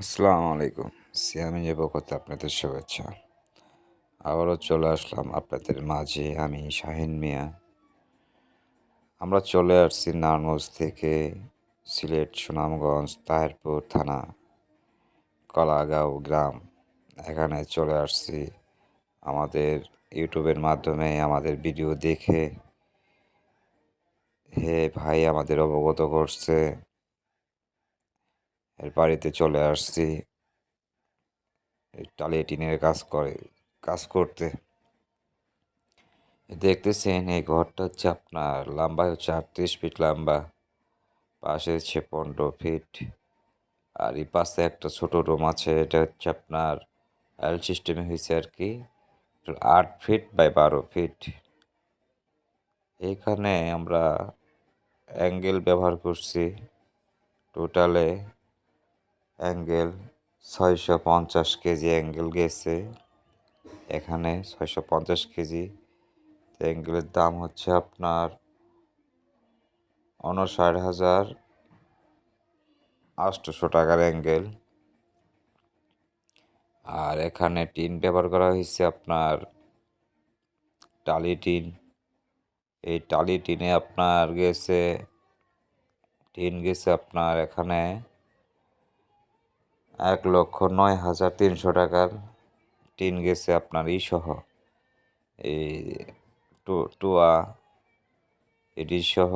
আসসালামু আলাইকুম। সিয়ামি করতে আপনাদের শুভেচ্ছা। আবারও চলে আসলাম আপনাদের মাঝে, আমি শাহিন মিয়া। আমরা চলে আসছি নারায়ণগঞ্জ থেকে সিলেট, সুনামগঞ্জ, তাহেরপুর থানা, কলাগাঁও গ্রাম। এখানে চলে আসছি আমাদের ইউটিউবের মাধ্যমে আমাদের ভিডিও দেখে। হে ভাই, আমাদের অবগত করছে। এর বাড়িতে চলে আসছি। টালিয়ে টিনের কাজ করে, কাজ করতে। দেখতেছেন, এই ঘরটা হচ্ছে আপনার, লম্বা হচ্ছে আটত্রিশ ফিট লম্বা। পাশে হচ্ছে পনেরো ফিট। আর এই পাশে একটা ছোট রুম আছে, এটা হচ্ছে আপনার এল সিস্টেমে হয়েছে আর কি, আট ফিট বাই বারো ফিট। এখানে আমরা অ্যাঙ্গেল ব্যবহার করছি। টোটালে অ্যাঙ্গেল ছয়শো পঞ্চাশ কেজি অ্যাঙ্গেল গেছে। এখানে ছয়শো পঞ্চাশ কেজি। অ্যাঙ্গেলের দাম হচ্ছে আপনার উনষাট হাজার আটশোশো টাকার অ্যাঙ্গেল। আর এখানে টিন ব্যবহার করা হয়েছে আপনার টালি টিন। এই টালি টিনে আপনার গেছে, টিন গেছে আপনার এখানে এক লক্ষ নয় হাজার তিনশো টাকার টিন গেছে আপনার ই সহ এই টুয়া এটি সহ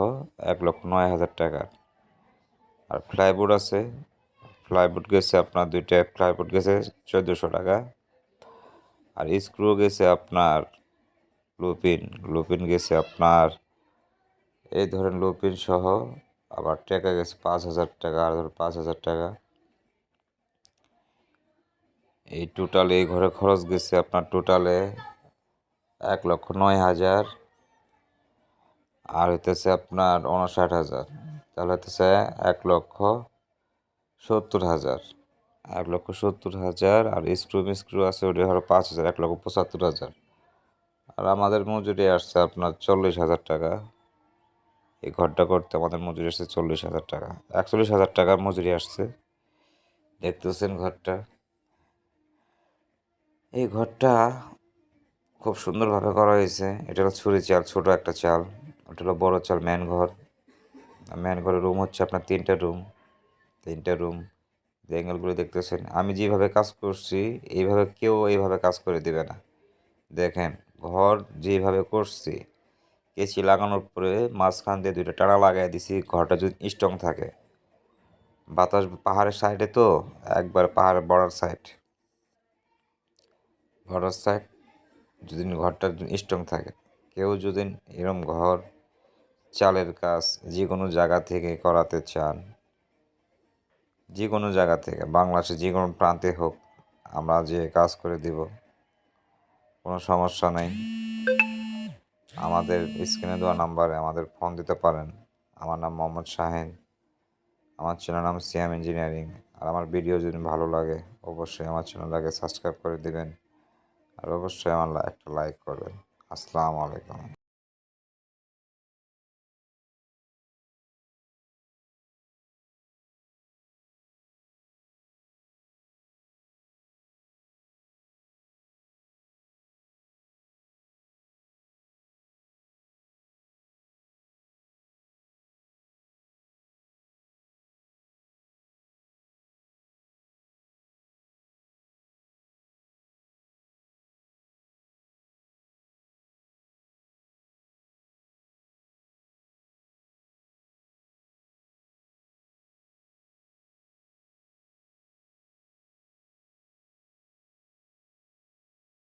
এক লক্ষ নয় হাজার টাকার। আর ফ্লাইবোর্ড আছে। ফ্লাইবোর্ড গেছে আপনার দুইটা ফ্লাইবোর্ড গেছে চোদ্দোশো টাকা। আর স্ক্রু গেছে আপনার লুপিন লুপিন গেছে আপনার, এই ধরেন লুপিন সহ আবার টাকা গেছে পাঁচ হাজার টাকা, আর ধর পাঁচ হাজার টাকা। এই টোটাল এই ঘরে খরচ গেছে আপনার টোটালে এক লক্ষ নয় হাজার আর হইতেছে আপনার উনষাট হাজার। তাহলে হইতেছে এক লক্ষ সত্তর হাজার। এক লক্ষ সত্তর হাজার আর স্ক্রু মিস্ক্রু আছে ওটা হলো পাঁচ হাজার, এক লক্ষ পঁচাত্তর হাজার। আর আমাদের মজুরি আসছে আপনার চল্লিশ হাজার টাকা। এই ঘরটা করতে আমাদের মজুরি আসছে চল্লিশ হাজার টাকা। একচল্লিশ হাজার টাকার মজুরি আসছে। দেখতেছেন ঘরটা। এই ঘরটা খুব সুন্দরভাবে করা হয়েছে। এটা হলো ছুরি চাল, ছোট একটা চাল। ওটা হলো বড় চাল ম্যান ঘর। ম্যান ঘরের রুম হচ্ছে আপনার তিনটা রুম তিনটা রুম অ্যাঙ্গেলগুলো দেখতেছেন, আমি যেভাবে কাজ করছি, এইভাবে কেউ এইভাবে কাজ করে দেবে না। দেখেন, ঘর যেভাবে করছি, কেচি লাগানোর পরে মাঝখান দিয়ে দুইটা টানা লাগাই দিছি, ঘরটা যদি স্ট্রং থাকে। বাতাস পাহাড়ের সাইডে তো, একবার পাহাড়ের বর্ডার সাইড বর্ডার সাইড যদি ঘরটা স্ট্রং থাকে, কেউ যদি এরম ঘর, চালের কাজ যে কোনো জায়গা থেকে করাতে চান, যে কোনো জায়গা থেকে বাংলাদেশে যে কোনো প্রান্তে হোক, আমরা যে কাজ করে দিব, কোনো সমস্যা নেই। আমাদের স্ক্রিনে দেওয়া নাম্বারে আমাদের ফোন দিতে পারেন। আমার নাম মোহাম্মদ শাহিন, আমার চ্যানেল নাম সিএম ইঞ্জিনিয়ারিং। আর আমার ভিডিও যদি ভালো লাগে, অবশ্যই আমার চ্যানেলটাকে সাবস্ক্রাইব করে দেবেন। আর অবশ্যই আমার একটা লাইক করবেন। আসসালামু আলাইকুম।